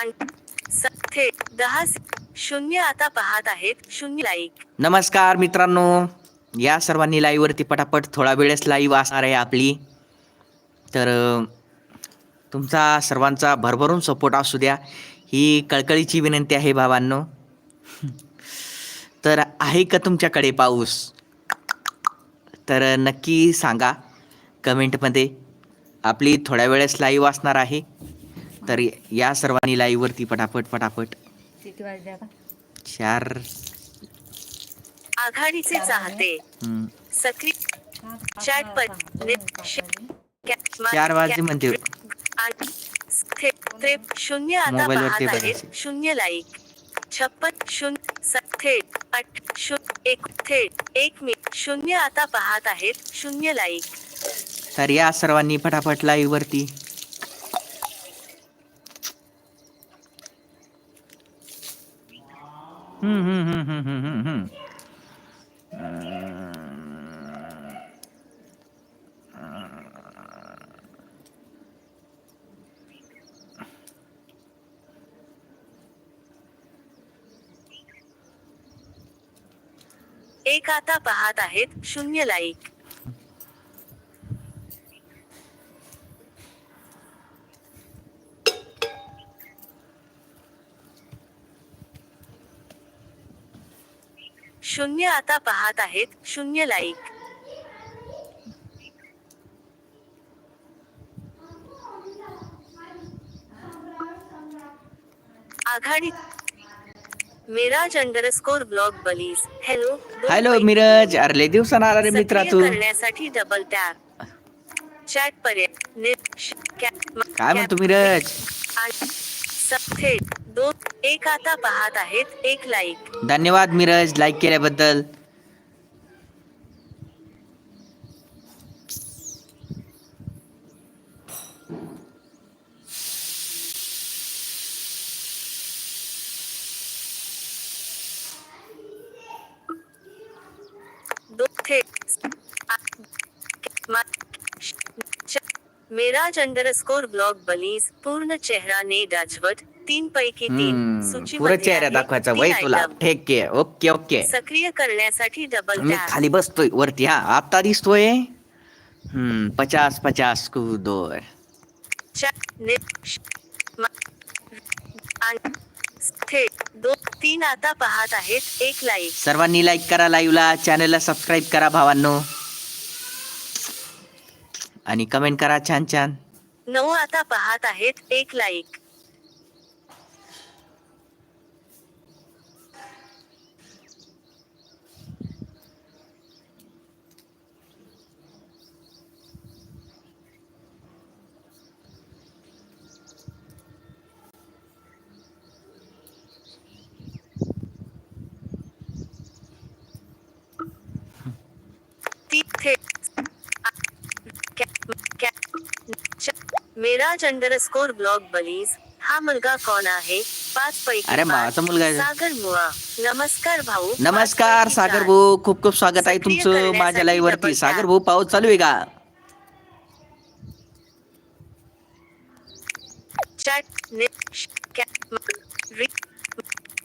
आणि थेट दहा शून्य आता पाहत आहेत. शून्य लाईक नमस्कार मित्रांनो. या सर्वांनी लाईव्हवरती पटापट थोडा वेळेस लाईव्ह असणार आहे आपली. तर तुमचा सर्वांचा भरभरून सपोर्ट असू द्या. ही कळकळीची विनंती आहे भावांनो. तर आहे का तुमच्याकडे पाऊस? तर नक्की सांगा. कमेंटमध्ये आपली थोड्या वेळेस लाईव्ह असणार आहे. तर या सर्वांनी लाईव्हवरती पटापट पटापट. किती वाजल्या का? चार. आघाडीचे चाहते. हम्म, सक्रिय चॅट पर ने- श- कॅ- मा- चार वाजले कॅ- म्हणते थेट शून्य आता मोबाईलवरती पाहत बघायचं. आहेत शून्य लाईक छप्पन शून्य स- थेट. आठ शून्य एक थेट. एक मी शून्य आता पाहत आहेत. शून्य लाईक तर या सर्वांनी फटाफट लाईव्ह हम्म, हम्म, हम्म, हम्म, हम्म, हम्म, हम्म. एक आता पाहत आहेत शून्य लाईक शून्य आता पाहत आहेत शून्य लाईक आघाडी मिराज अंडरस्कोर ब्लॉग बलीज हॅलो हॅलो मिरज अरे दिवसानं आला रे मित्रा तू करण्यासाठी डबल टॅप चॅट पर्याय काय म्हणतो मिरज थेट दोन एक आता पाहत आहेत एक लाईक धन्यवाद मिरज. लाईक केल्याबद्दल. दो थेट. मिराज अंडरस्कोर ब्लॉग बलीज पूर्ण चेहरा ने डाजवट तीन पैकी तीन पुरं चेहरा. दाखवायचा वय तुला. ठेक आहे ओके ओके. सक्रिय करण्यासाठी डबल मी खाली बसतोय वरती हा आता दिसतोय? हम्म पचास पचास कूदोर. थेट तीन आता पाहत आहेत एक लाईक सर्वांनी लाईक करा लाईव्हला चॅनलला सबस्क्राईब करा भावांनो. आणि कमेंट करा छान छान. नऊ आता पाहत आहेत एक लाईक ती थेट कॅ- कॅ- च- मिराज अंडरस्कोर ब्लॉग बलीज हा मुलगा कोण आहे पाच पैकी अरे. माझा मुलगा आहे. सागर मुळा नमस्कार भाऊ नमस्कार पाच पैकी सागर चार. भाऊ खूप खूप स्वागत आहे सक्रिय तुमचं करण्यासाठी माझ्या लाईव्ह वरती सागर. भाऊ पाऊस चालू आहे का चॅट ने श- कॅ- म- रि-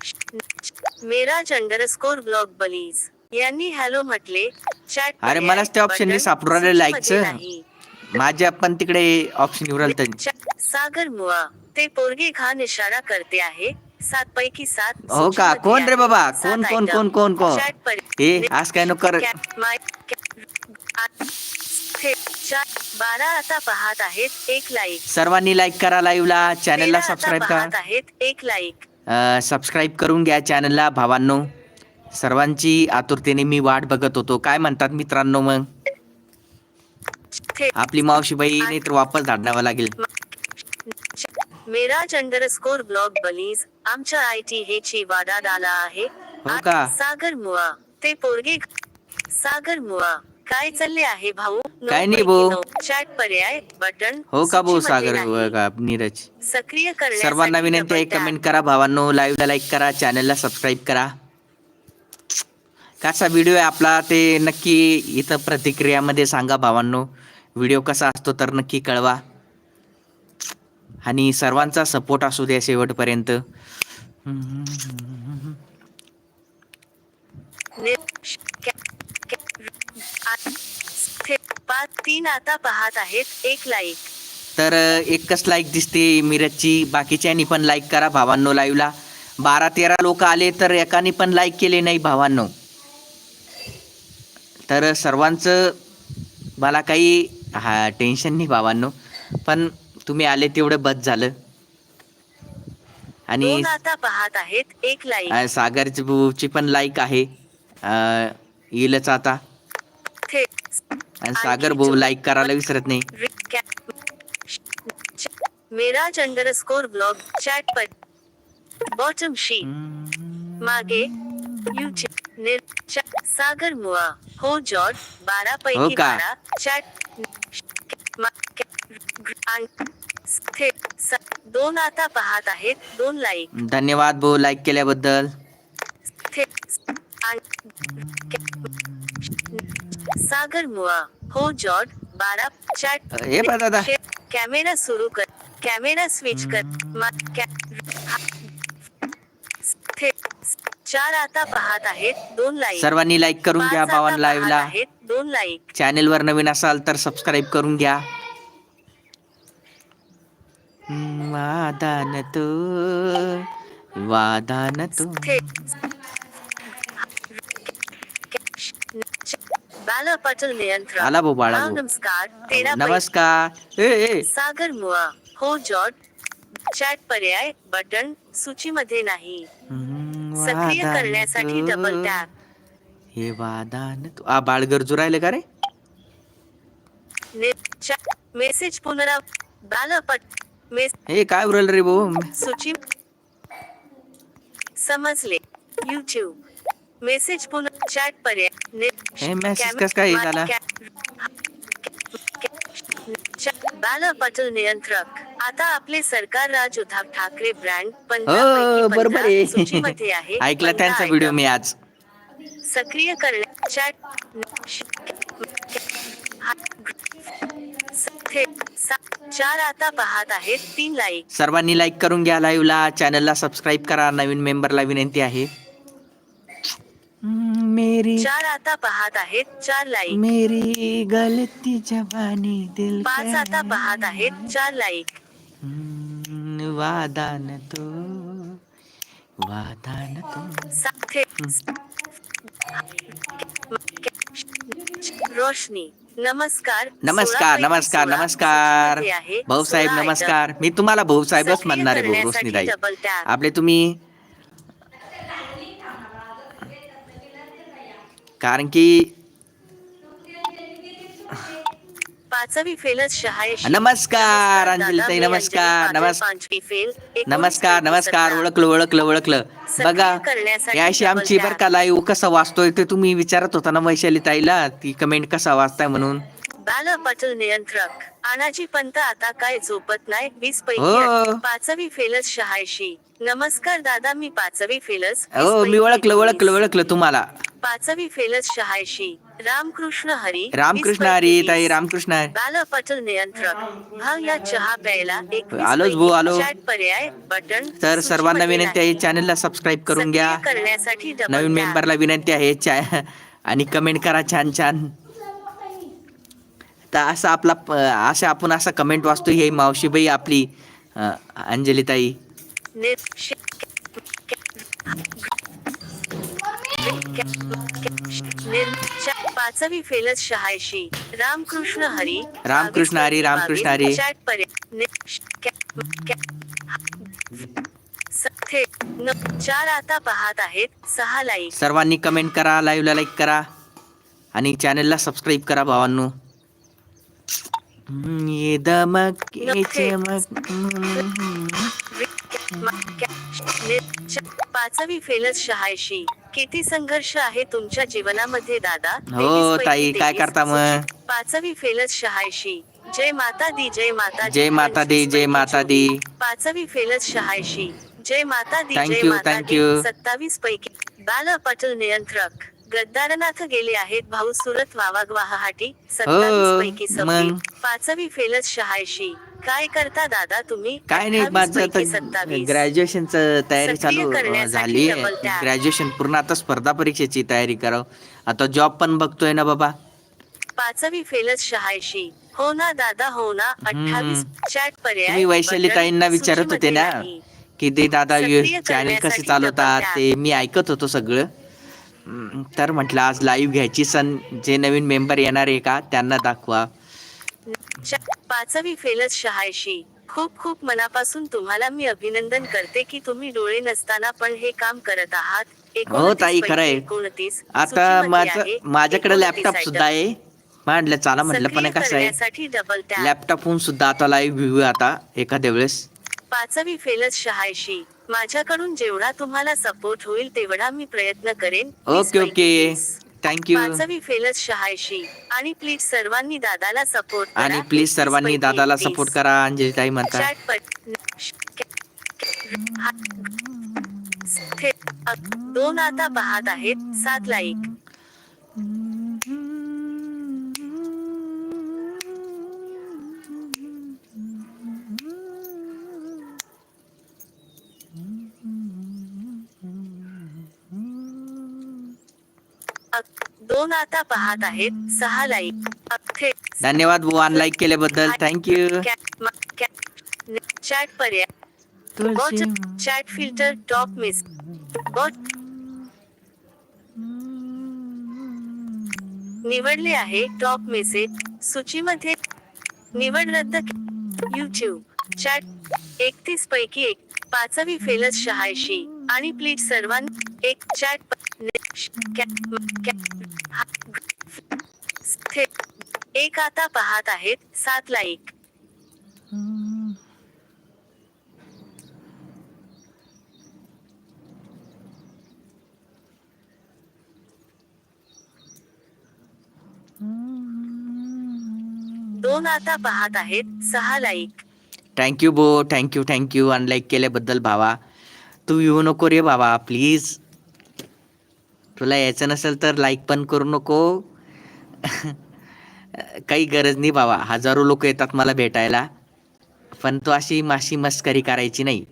श- मिराज अंडरस्कोर ब्लॉग बलीज यांनी हॅलो म्हटले चॅट अरे, मलाच ते option नाही बटन सापडून राहिलं सूचीमध्ये like चं. नाही. माझ्या पण तिकडे ऑप्शन निवडल तर चॅट- सागर मुळा ते पोरगे घाण इशारा करते आहे. सात पैकी सात हो का? कोण रे. बाबा? कोण कोण. कोण कोण कोण? हे आज काय नको कर बारा आता पाहत आहेत. एक लाईक सर्वांनी लाईक करा लाईव्हला चॅनलला सबस्क्राईब करा. आहेत. एक लाईक सबस्क्राईब करून घ्या चॅनलला भावांनो. सर्वांची आतुरतेने मी वाट बघत होतो. काय म्हणतात मित्रांनो मग? आपली मावशी बाई नाही तर वापस धाडण्यावं लागेल मिराज अंडरस्कोर ब्लॉग बलीज आमच्या आय टी हे ची वादात आला आहे हो का? सागर मुळा ते पोरगे सागर मुळा काय चालले आहे भाऊ काय नाही भाऊ. चॅट पर्याय बटन हो का भाऊ सागर. का नीरज सक्रिय करण्यासाठी सर्वांना विनंती आहे. कमेंट करा भावांनो लाईव्हला लाईक करा चॅनलला सबस्क्राईब करा कसा व्हिडिओ आहे आपला ते नक्की इथं प्रतिक्रियामध्ये सांगा भावांनो व्हिडिओ कसा असतो तर नक्की कळवा. आणि सर्वांचा सपोर्ट असू द्या शेवटपर्यंत. तीन आता पाहत आहेत एक लाईक तर एकच लाईक दिसते मिरजची. बाकीच्यांनी पण लाईक करा भावांनो लाईव्हला बारा तेरा लोक आले तर एकाने पण लाईक केले नाही भावांनो. तर सर्वांचं मला काही हा टेन्शन नाही भावांनो पण तुम्ही आले तेवढं बस झालं. आणि आता पाहत आहेत एक लाईक अ, सागरची बुची पण लाईक आहे. येईलच आता. आणि सागर भाऊ लाईक करायला विसरत नाही. रि- कॅ- श- च- मेराज अंडरस्कोर ब्लॉग चॅट पर बॉटम शी मागे च- सागर मुआ हो जॉर्ज बारा हो पैकी का? बारा चॅट दोन आता पाहत आहेत. दोन लाईक धन्यवाद भाऊ लाईक केल्याबद्दल. सागर मुआ हो जॉर्ज बारा चॅट हे दादा. कॅमेरा सुरू कर कॅमेरा स्विच कर. चार आता पाहत आहेत दोन लाईक सर्वांनी लाईक करून घ्या भावान पाहत लाईव्हला आहेत दोन लाईक चॅनेलवर नवीन असाल तर सबस्क्राईब करून घ्या. वादान तो वादान तो. थे- बाला पाटील नियंत्रण. आला भाऊ बाळा. नमस्कार. नमस्कार. ए ए. सागर मुआ हो जॉर्ज चॅट पर्याय बटन सूचीमध्ये नाही. सक्रिय करण्यासाठी. डबल टॅप हे वादान तो आ बाळ गरजू राहिले का रे? मेसेज पुनराव बालपट हे काय उरल रे भाऊ? सूची समजले. युट्यूब मेसेज पुन्हा चॅट पर्याय हे कॅमे- कसं काय झाला? कॅ- चा- बाला पाटील नियंत्रक. आता आपले सरकार राज उद्धव ठाकरे ब्रँड पंधरा हो बरोबर पंधरा आहे. सूचीमध्ये आहे. ऐकला पंधरा त्यांचा व्हिडिओ item. मी आज. सक्रिय करण्या चॅट चार आता पाहत आहेत तीन लाईक सर्वांनी लाईक करून घ्या लाईव्हला चॅनलला सबस्क्राईब करा. नवीन मेंबरला विनंती आहे. मेरी चार आता पाहत आहेत चार लाईक. मेरी गलती जवानी दिल पाच आता पाहत आहेत चार लाईक. वादान तो वादान तो। रोशनी नमस्कार. नमस्कार नमस्कार नमस्कार. भाऊसाहेब नमस्कार. मी तुम्हाला भाऊसाहेबच म्हणणार आहे भाऊ टॅप. आपले तुम्ही कारण की. पाचवी फेलच नमस्कार, अंजलीताई, नमस्कार, नमस्कार नमस्कार सतरा. ओळखलं ओळखलं ओळखलं बघा याशी आमची. बर का लाईव्ह कसा वाचतोय ते तुम्ही विचारत होता ना वैशाली ताईला ती कमेंट कसा वाचताय म्हणून बाला पाटील नियंत्रक आनाजी पंत आता काय झोपत नाही वीस पैकी हो. पाचवी फेलच शहाऐंशी नमस्कार दादा मी पाचवी फेलच वीस हो मी ओळखलं ओळखलं. ओळखलं तुम्हाला पाचवी फेलच शहाऐंशी रामकृष्ण हरी रामकृष्ण हरी ताई. रामकृष्ण हरी बाला पाटील नियंत्रक भाव या चहा प्यायला एकवीस आलोच भाऊ, आलो. चॅट पर्याय बटन तर सर्वांना विनंती आहे. चॅनलला सबस्क्राईब करून घ्या करण्यासाठी नवीन. मेंबरला विनंती आहे आणि कमेंट करा छान छान तर असं आपला असं आपण असा कमेंट वाचतो हे मावशीबाई आपली अंजलीताई. पाचवी फेलच शहाऐंशी. रामकृष्ण हरी. रामकृष्ण हरी, रामकृष्ण हरी. चार आता पाहत आहेत. सहा लाईक सर्वांनी कमेंट करा लाईव्हला लाईक करा. आणि चॅनलला सबस्क्राईब करा भावांनो. ये पाचवी फेलच शहाऐंशी किती संघर्ष आहे तुमच्या जीवनामध्ये दादा हो, ताई, काय. करता मग? पाचवी फेलच शहाऐंशी जय माता दी जय माता. जय माता दी जय माता दी पाचवी फेलच शहाऐंशी जय माता दी जय माता दी. सत्तावीस पैकी बाला पाटील नियंत्रक गद्दारनाथ गेले आहेत भाऊ सुरत वावा गुवाहाटी सत्तावीस पैकी? सव्वीस पाचवी फेलच शहाऐंशी. काय करता दादा तुम्ही? काय नाही 28 माझं पैकी आता 27. ग्रॅज्युएशनचं तयारी चालू झाली. ग्रॅज्युएशन पूर्ण आता स्पर्धा परीक्षेची तयारी करावं. आता जॉब पण बघतोय ना बाबा. पाचवी फेलच शहाऐंशी. हो ना दादा हो ना. अठ्ठावीस चॅट पर्याय. तुम्ही वैशाली ताईंना विचारत होते ना. की ते दादा चॅनल कसे चालवतात. ते मी ऐकत होतो सगळं. तर म्हटलं आज लाईव्ह घ्यायची सण. जे नवीन मेंबर येणार आहे का त्यांना दाखवा. पाचवी फेलच शहाऐंशी. खूप खूप मनापासून तुम्हाला मी अभिनंदन करते की तुम्ही डोळे नसताना पण हे काम करत आहात. हो ताई 29 खरं आहे पैकी 29 आता माझं. माझ्याकडे 29 लॅपटॉप सुद्धा आहे. म्हटलं चला म्हटलं पण कसं आहे? करण्यासाठी डबल टॅप लॅपटॉपहून सुद्धा आता लाईव्ह घेऊ आता एखाद्या वेळेस. पाचवी फेलच शहाऐंशी. माझ्याकडून जेवढा तुम्हाला सपोर्ट होईल तेवढा मी प्रयत्न करेन. Okay okay. थँक्यू पाचवी फेलच शहाऐंशी. आणि प्लीज सर्वांनी दादाला सपोर्ट करा. आणि प्लीज सर्वांनी दादाला. सपोर्ट करा अंजली ताई म्हणतात. हा- अ- दोन आता पाहत आहेत. सात लाईक अ- दोन आता पाहत आहेत. सहा लाईक धन्यवाद बुवा लाईक केल्याबद्दल. थँक्यू चॅट पर्याय. चॅट फिल्टर टॉप मिस निवडले आहे टॉप मेसेज सूचीमध्ये निवड रद्द युट्यूब चॅट एकतीस पैकी एक. पाचवी फेलस शहाऐंशी. आणि प्लीज सर्वांनी एक चॅट एक आता पाहत आहेत सात लाईक. दोन आता पाहत आहेत सहा लाईक. थँक्यू बो thank you thank you unlike केल्याबद्दल भावा. तू येऊ नको रे बाबा प्लीज तुला यायचं नसेल तर लाईक पण करू नको. काही गरज नाही बाबा हजारो लोक येतात मला भेटायला. पण तू अशी माशी मस्करी करायची नाही.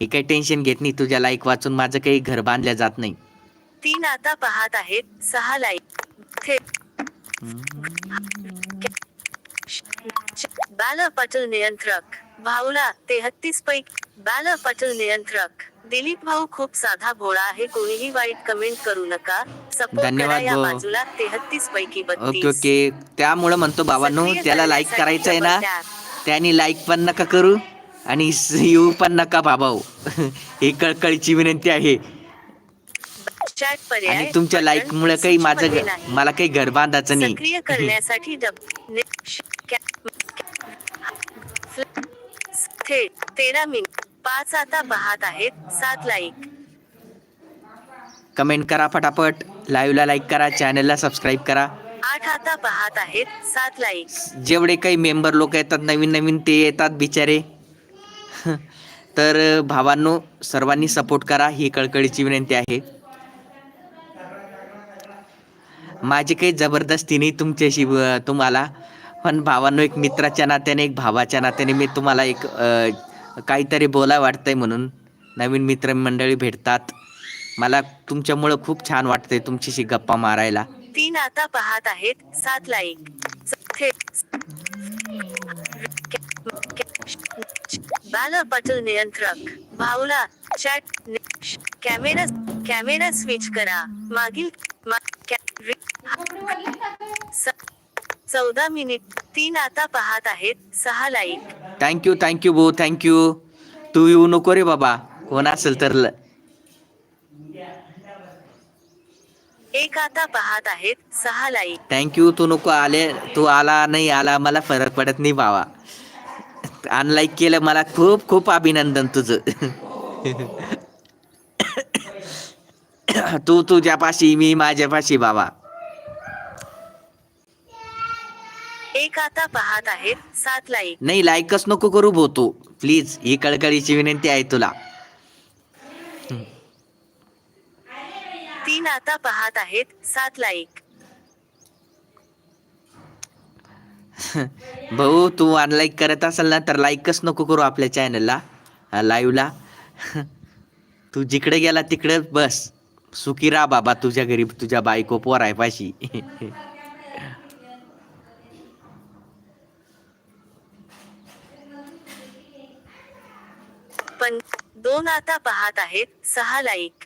हे काही टेन्शन घेत नाही तुझ्या लाईक वाचून माझं काही घर बांधल्या जात नाही. तीन आता पाहत आहेत सहा लाईक थेट बाल पटल नियंत्रक भाऊला तेहतीस पैकी बाल पटल नियंत्रक. दिलीप भाऊ खूप साधा भोळा आहे कोणीही वाईट कमेंट करू नका. सपोर्ट करा धन्यवाद या. बाजूला तेहत्तीस पैकी ओके ओके. त्यामुळं म्हणतो बाबांनो त्याला लाईक करायचं आहे ना. त्याने लाईक पण नका करू आणि येऊ पण नका बाबाओ. ही कळकळीची विनंती आहे. आणि तुमच्या लाईक मुळे काही माझं. मला काही घर बांधायचं नाही करण्यासाठी तेरा मिनिट. पाच आता पाहत आहेत. सात लाईक कमेंट करा फटाफट. लाईव्हला लाईक करा चॅनलला सबस्क्राईब करा. आठ आता पाहत आहेत. सात लाईक जेवढे काही मेंबर लोक येतात नवीन नवीन ते येतात बिचारे. तर भावांनो सर्वांनी सपोर्ट करा. ही कळकळीची विनंती आहे. माझी काही जबरदस्ती नाही तुमच्याशी तुम्हाला. पण भावांनो एक मित्राच्या नात्याने एक भावाच्या नात्याने मी तुम्हाला एक काहीतरी बोला वाटतंय म्हणून. नवीन मित्रमंडळी भेटतात. मला तुमच्यामुळं खूप छान वाटतंय तुमच्याशी गप्पा मारायला. तीन आता पाहत आहेत. सात लाईक बाला बाल पटल नियंत्रक. भाऊला चॅट कॅमेरा कॅमेरा स्विच करा. मागील मा- चौदा मिनिट तीन आता पाहत आहेत. सहा like thank you thank you भाऊ थँक्यू तू येऊ नको रे बाबा. कोण असेल तर ल- एक आता पाहत आहेत. सहा लाईक थँक्यू तू नको आले. तू आला नाही आला. मला फरक पडत नाही बाबा. अनलाईक केलं मला खूप खूप अभिनंदन तुझं. तू तुझ्यापाशी मी माझ्यापाशी बाबा. एक आता पाहत आहेत सात लाईक नाही लाईकच नको करू भाऊ तू प्लीज ही कळकळीची विनंती आहे तुला. तीन आता पाहत आहेत सात लाईक भाऊ तू अनलाईक करत असेल ना तर लाईकच नको करू आपल्या चॅनलला लाईव्हला तू जिकडे गेला तिकडे बस. सुखी राहा बाबा तुझ्या घरी तुझ्या बायको पोर पण दोन आता पाहत आहेत सहा लाईक.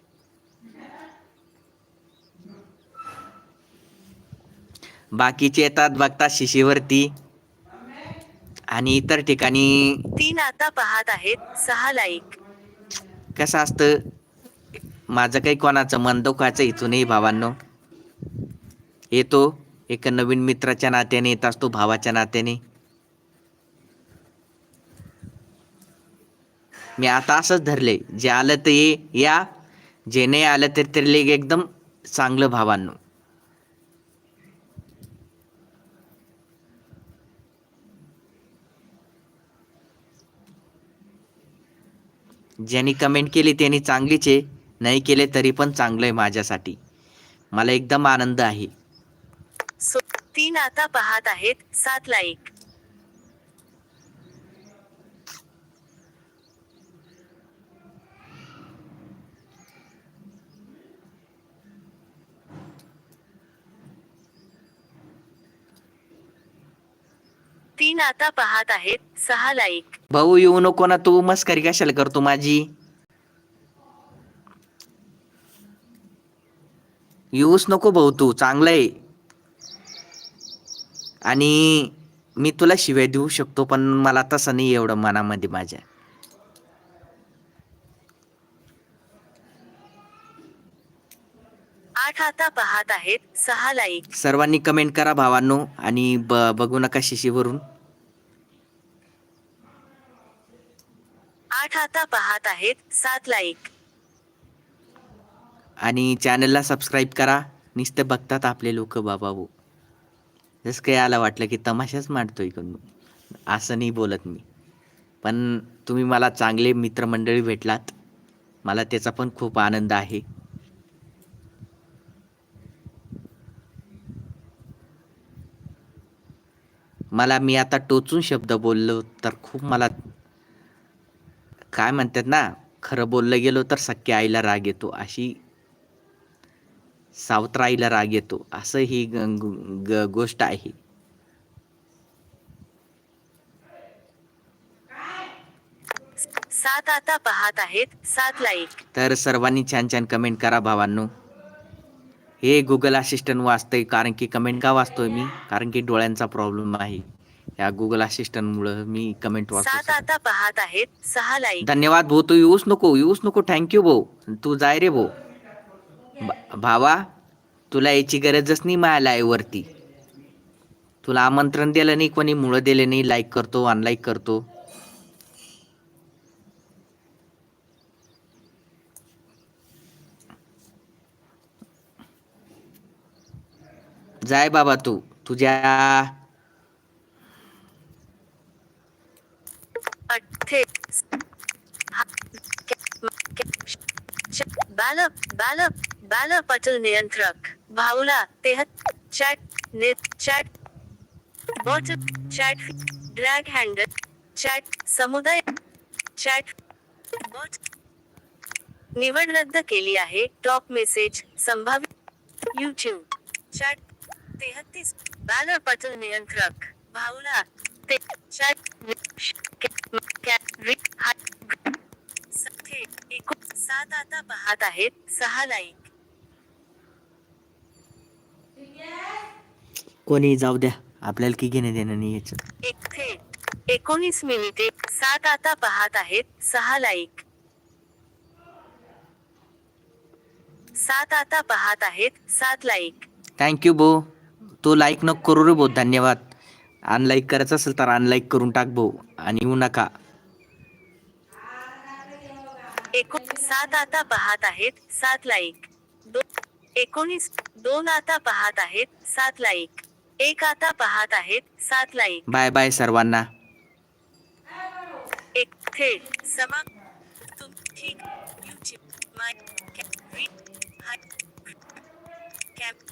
बाकीचे येतात बघतात शिशीवरती. आणि इतर ठिकाणी तीन आता पाहत आहेत सहा लाईक. कसं असतं? माझं काही कोणाचं मन दुखायचं इथूनही भावांनो. येतो एका नवीन मित्राच्या नात्याने येत असतो भावाच्या नात्याने. मी आता असंच धरले जे आलं ते ये या जे नाही आलं तर तरी एकदम चांगलं भावांनो. ज्यांनी कमेंट केली त्यांनी चांगलीच आहे नाही केले तरी पण चांगलं आहे माझ्यासाठी. मला एकदम आनंद आहे. तीन आता पाहत आहेत सात लाईक तीन आता पाहत आहेत सहा लाईक. भाऊ येऊ नको ना तू. मस्करी कशाला करतो माझी? येऊच नको भाऊ तू. चांगलं आहे आणि मी तुला शिव्या देऊ शकतो पण मला तसं नाही एवढं मनामध्ये माझ्या. आठ आता पाहत आहेत सहा लाईक. सर्वांनी कमेंट करा भावांनो. आणि ब बघू नका शिशीवरून आठ आता पाहत आहेत. सात लाईक आणि चॅनलला सबस्क्राईब करा. नुसते बघतात आपले लोक बाबा हो. जसं काही आला वाटलं की तमाशाच मांडतो इकडून. असं नाही बोलत मी. पण तुम्ही मला चांगले मित्रमंडळी भेटलात. मला त्याचा पण खूप आनंद आहे. मला मी आता टोचून शब्द बोललो तर खूप मला काय म्हणतात ना खरं बोललं गेलो तर सख्या आईला राग येतो अशी सावत्र आईला राग येतो असं ही गोष्ट आहे. सात आता पाहत आहेत सात लाईक. तर सर्वांनी छान छान कमेंट करा भावांनो. हे गुगल असिस्टंट वाचतंय कारण की कमेंट का वाचतोय मी? कारण की डोळ्यांचा प्रॉब्लेम आहे. या गुगल असिस्टंटमुळं मी कमेंट वाचतो सात आता पाहत आहेत. सहा लाईक धन्यवाद भाऊ तू येऊच नको येऊच नको. थँक्यू भाऊ. तू जाय रे भाऊ. भा- भावा तुला याची गरजच नाही माझ्या लाईव्हवरती तुला आमंत्रण दिलं नाही कोणी मुळं दिले नाही. लाईक करतो अनलाईक करतो. जाय बाबा तू तुझ्या बाल बाल बाल पटल नियंत्रक. भावला तेहत chat net chat bot chat drag handle chat समुदाय चॅट बॉट निवड रद्द केली आहे. टॉप मेसेज संभावित यूट्यूब चॅट तेहतीस बाल पटल नियंत्रक. भावला ते चॅट एकूण सात आता पाहत आहेत सहा लाईक कोणी जाऊ द्या आपल्याला की घेणे देणं नाही याचं एक थेट एकोणीस मिनिटे सात आता पाहत आहेत सहा लाईक सात आता पाहत आहेत सात लाईक थँक्यू भाऊ तू लाईक नको करू रे भाऊ धन्यवाद. अनलाईक करायचं असेल तर अनलाईक करून टाक भाऊ आणि येऊ नका. एकूण सात आता पाहत आहेत सात लाईक. दो- एकोणीस दोन आता पाहत आहेत सात लाईक. एक आता पाहत आहेत सात लाईक. बाय बाय सर्वांना. एक थेट समा तुम ठीक हाय कॅप